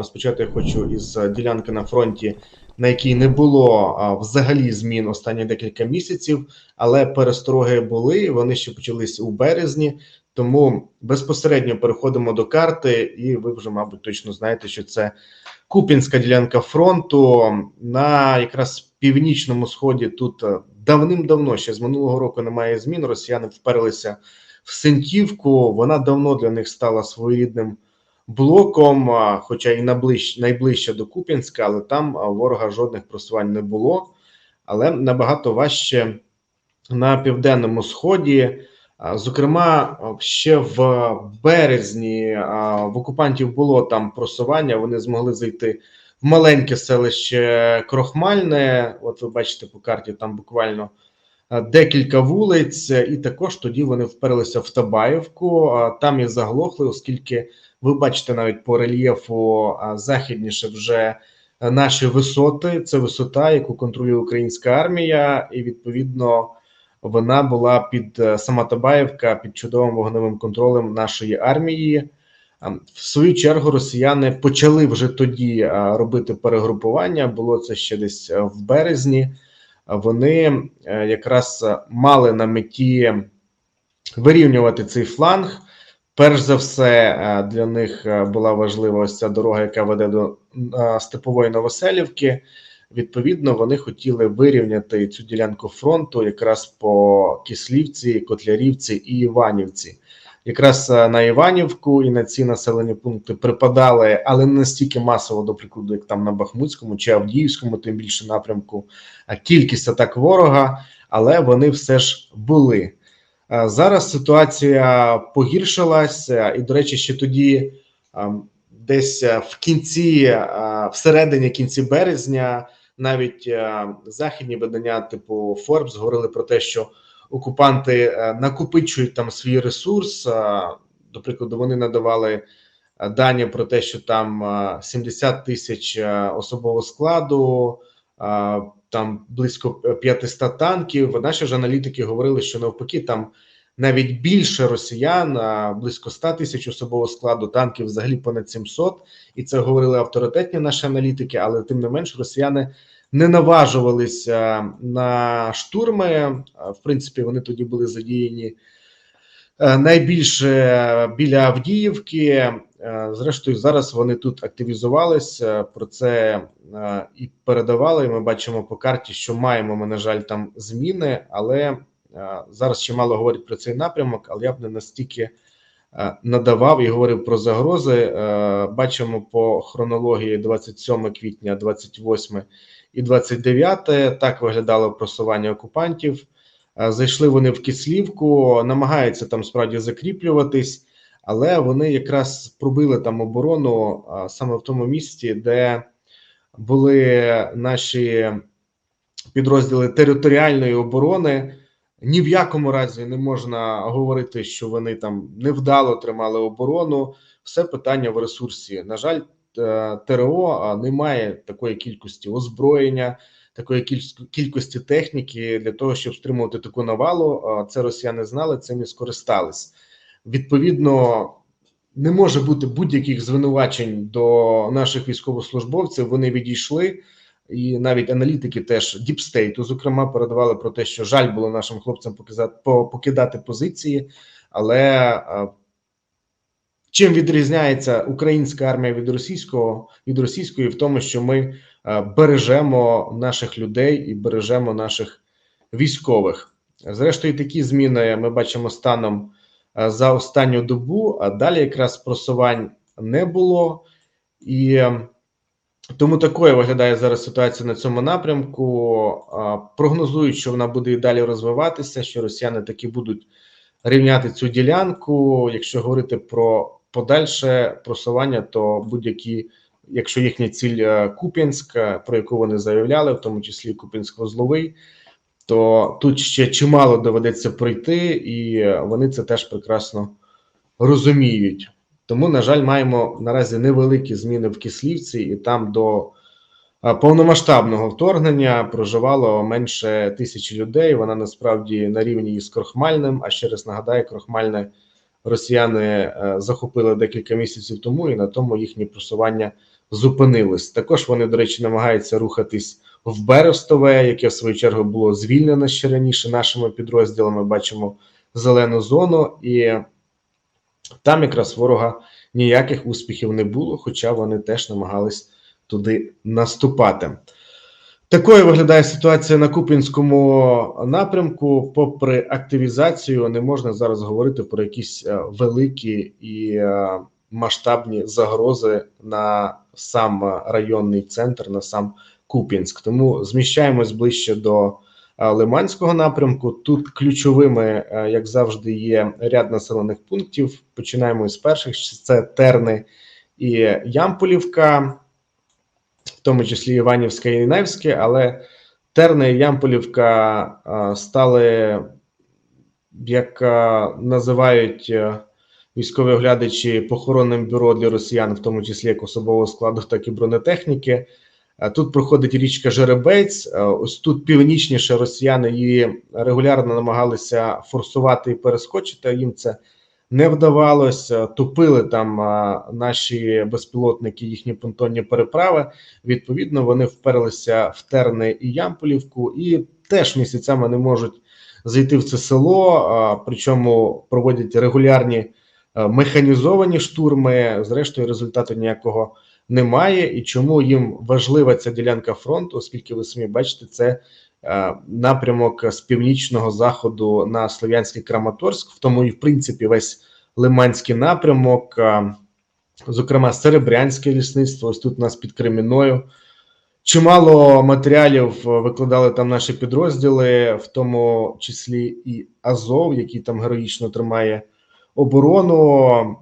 розпочати я хочу із е, ділянки на фронті, на якій не було а, взагалі змін останні декілька місяців, але перестороги були. Вони ще почались у березні. Тому безпосередньо переходимо до карти, і ви вже, мабуть, точно знаєте, що це Купінська ділянка фронту на якраз північному сході. Тут е, давним-давно ще з минулого року немає змін. Росіяни вперлися в Синтівку. Вона давно для них стала своєрідним блоком, хоча і найближче до Куп'янська, але там ворога жодних просувань не було. Але набагато важче на південному сході. Зокрема, ще в березні в окупантів було там просування. Вони змогли зайти в маленьке селище Крохмальне. От ви бачите по карті, там буквально декілька вулиць, і також тоді вони вперлися в Табаївку. Там і заглохли, оскільки ви бачите навіть по рельєфу західніше вже е, наші висоти. Це висота, яку контролює українська армія, і відповідно вона була під е, сама Табаєвка під чудовим вогневим контролем нашої армії. В свою чергу росіяни почали вже тоді робити перегрупування. Було це ще десь е, в березні. Вони е, якраз е, мали на меті вирівнювати цей фланг. Перш за все, е, для них е, була важлива ось ця дорога, яка веде до е, степової Новоселівки. Відповідно, вони хотіли вирівняти цю ділянку фронту якраз по Кислівці, Котлярівці і Іванівці. Якраз на Іванівку і на ці населені пункти припадали, але не настільки масово, до прикладу, як там на Бахмутському чи Авдіївському, тим більше напрямку, а кількість атак ворога, але вони все ж були. Е, Зараз ситуація погіршилася, і, до речі, ще тоді, ем, десь е, в кінці, е, всередині кінці березня, навіть західні видання, типу Forbes, говорили про те, що окупанти накопичують там свій ресурс. До прикладу, вони надавали дані про те, що там е, 70 тисяч особового складу. Е, Там близько 500 танків. Наші ж аналітики говорили, що навпаки, там навіть більше росіян, близько 100 тисяч особового складу, танків взагалі понад 700. І це говорили авторитетні наші аналітики, але тим не менш росіяни не наважувалися на штурми. В принципі, вони тоді були задіяні е, найбільше біля Авдіївки. Е, Зрештою, зараз вони тут активізувалися. Про це е, і передавали. Ми бачимо по карті, що маємо ми, на жаль, там зміни, але е, зараз ще мало говорять про цей напрямок, але я б не настільки е, надавав і говорив про загрози. Е, Бачимо по хронології 27 квітня, 28 і 29. Так виглядало просування окупантів. Е, Зайшли вони в Кислівку, намагаються там справді закріплюватись, але вони якраз пробили там оборону саме в тому місці, де були наші підрозділи територіальної оборони. Ні в якому разі не можна говорити, що вони там невдало тримали оборону. Все питання в ресурсі. На жаль, е, ТРО а, не має такої кількості озброєння, такої кіль- кількості техніки для того, щоб стримувати таку навалу. Це росіяни знали, цим і скористались. Відповідно, не може бути будь-яких звинувачень до наших військовослужбовців. Вони відійшли, і навіть аналітики теж діпстейту, зокрема, передавали про те, що жаль було нашим хлопцям покидати позиції, але чим відрізняється українська армія від російського від російської в тому, що ми бережемо наших людей і бережемо наших військових. Зрештою, такі зміни ми бачимо станом е, за останню добу. А далі якраз просувань не було, і е, тому такою виглядає зараз ситуація на цьому напрямку. Прогнозують, що вона буде і далі розвиватися, що росіяни таки будуть рівняти цю ділянку. Якщо говорити про подальше просування, то будь-які, якщо їхня ціль е, Куп'янськ, е, про яку вони заявляли, в тому числі Куп'янськ-Вузловий, то тут ще чимало доведеться пройти, і е, вони це теж прекрасно розуміють. Тому, на жаль, маємо наразі невеликі зміни в Кислівці, і там до повномасштабного вторгнення проживало менше тисячі людей. Вона насправді на рівні із Крохмальним. А ще раз нагадаю, Крохмальне росіяни е, захопили декілька місяців тому, і на тому їхнє просування зупинились. Також вони, до речі, намагаються рухатись в Берестове, яке в свою чергу було звільнено ще раніше нашими підрозділами. Бачимо зелену зону, і там якраз ворога ніяких успіхів не було, хоча вони теж намагались туди наступати. Такою виглядає ситуація на Куп'янському напрямку. Попри активізацію, не можна зараз говорити про якісь е, великі і е, масштабні загрози на сам районний центр, на сам Куп'янськ. Тому зміщаємось ближче до е, Лиманського напрямку. Тут ключовими, е, як завжди, є ряд населених пунктів. Починаємо з перших: це Терни і Ямполівка в тому числі Іванівське і Невське, але Терни і Ямполівка стали, як називають військові оглядачі, похоронним бюро для росіян, в тому числі як особового складу, так і бронетехніки. Тут проходить річка Жеребець. Ось тут північніше росіяни її регулярно намагалися форсувати і перескочити. Їм це не вдавалося. Тупили там наші безпілотники, їхні понтонні переправи. Відповідно, вони вперлися в Терни і Ямполівку, і теж місяцями не можуть зайти в це село. Причому проводять регулярні а, механізовані штурми. Зрештою, результату ніякого немає. І чому їм важлива ця ділянка фронту, оскільки ви самі бачите, це. е, Напрямок з північного заходу на Слов'янський Краматорськ, в тому і в принципі весь Лиманський напрямок, зокрема Серебрянське лісництво. Ось тут у нас під Креміною. Чимало матеріалів е, викладали там наші підрозділи, в тому числі і Азов, який там героїчно тримає оборону.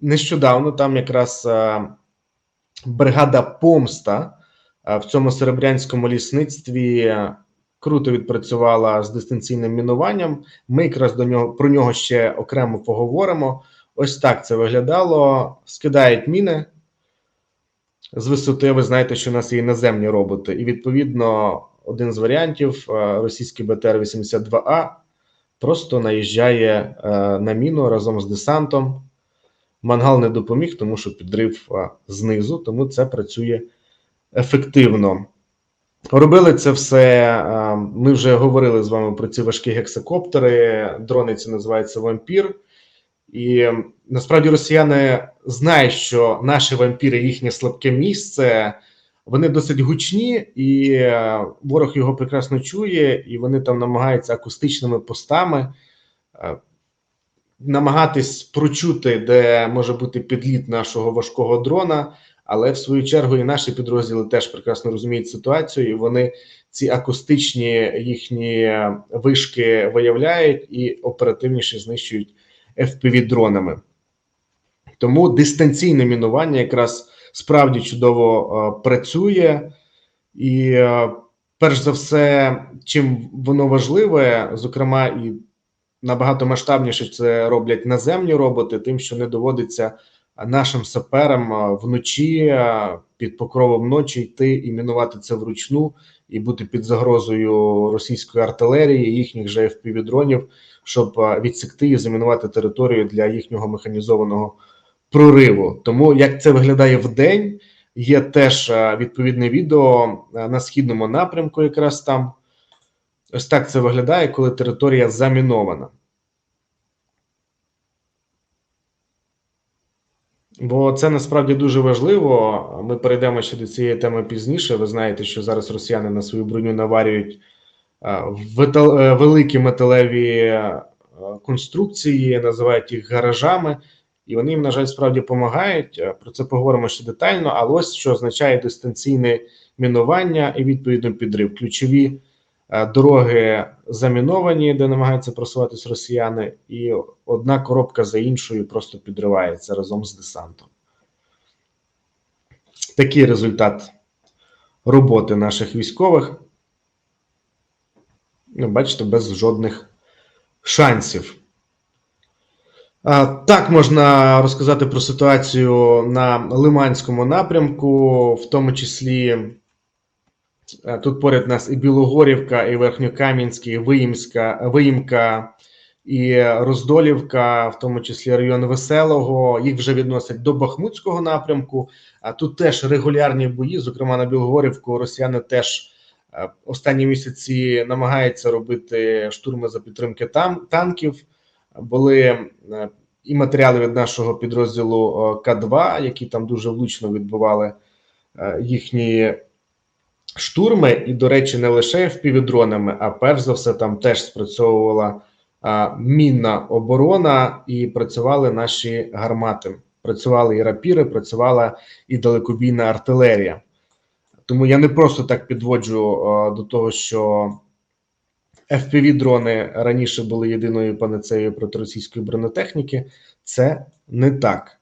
Нещодавно там якраз е, бригада Помста е, в цьому серебрянському лісництві круто відпрацювала з дистанційним мінуванням. Ми якраз до нього про нього ще окремо поговоримо. Ось так це виглядало. Скидають міни з висоти. Ви знаєте, що у нас є іноземні роботи, і відповідно один з варіантів е, російський БТР-82А просто наїжджає е, на міну разом з десантом. Мангал не допоміг, тому що підрив знизу, тому це працює ефективно. Робили це все. е, Ми вже говорили з вами про ці важкі гексакоптери. Дрони ці називаються вампір. І насправді росіяни знають, що наші вампіри їхнє слабке місце. Вони досить гучні, і е, ворог його прекрасно чує, і вони там намагаються акустичними постами е, намагатись прочути, де може бути підліт нашого важкого дрона. Але в свою чергу і наші підрозділи теж прекрасно розуміють ситуацію, і вони ці акустичні їхні вишки виявляють і оперативніше знищують fpv дронами. Тому дистанційне мінування якраз справді чудово е, працює, і е, перш за все, чим воно важливе, зокрема, і набагато масштабніше це роблять наземні роботи, тим, що не доводиться нашим саперам е, вночі під покровом ночі йти і мінувати це вручну, і бути під загрозою російської артилерії, їхніх же FPV-дронів, щоб відсекти і замінувати територію для їхнього механізованого прориву. Тому як це виглядає в день, є теж е, відповідне відео е, на східному напрямку, якраз там. Ось так це виглядає, коли територія замінована. Бо це насправді дуже важливо. Ми перейдемо ще до цієї теми пізніше. Ви знаєте, що зараз росіяни на свою броню наварюють е, великі металеві конструкції, називають їх гаражами, і вони їм, на жаль, справді допомагають. Е, Про це поговоримо ще детально. Але ось що означає дистанційне мінування і відповідно підрив. Ключові е, дороги заміновані, де намагаються просуватись росіяни, і одна коробка за іншою просто підривається разом з десантом. Такий результат роботи наших військових. Ну, бачите, без жодних шансів. Так можна розказати про ситуацію на Лиманському напрямку, в тому числі е, тут поряд нас і Білогорівка, і Верхньокам'янський, і Виїмська, Виїмка, і Роздолівка, в тому числі район Веселого, їх вже відносять до Бахмутського напрямку. А тут теж регулярні бої. Зокрема, на Білогорівку росіяни теж е, останні місяці намагаються робити штурми за підтримки там танків. Були е, і матеріали від нашого підрозділу е, К2, які там дуже влучно відбували е, їхні штурми. І, до речі, не лише впівдронами, а перш за все, там теж спрацьовувала мінна оборона, і працювали наші гармати. Працювали і рапіри, працювала і далекобійна артилерія. Тому я не просто так підводжу до того, що fpv дрони раніше були єдиною панацеєю проти російської бронетехніки. Це не так.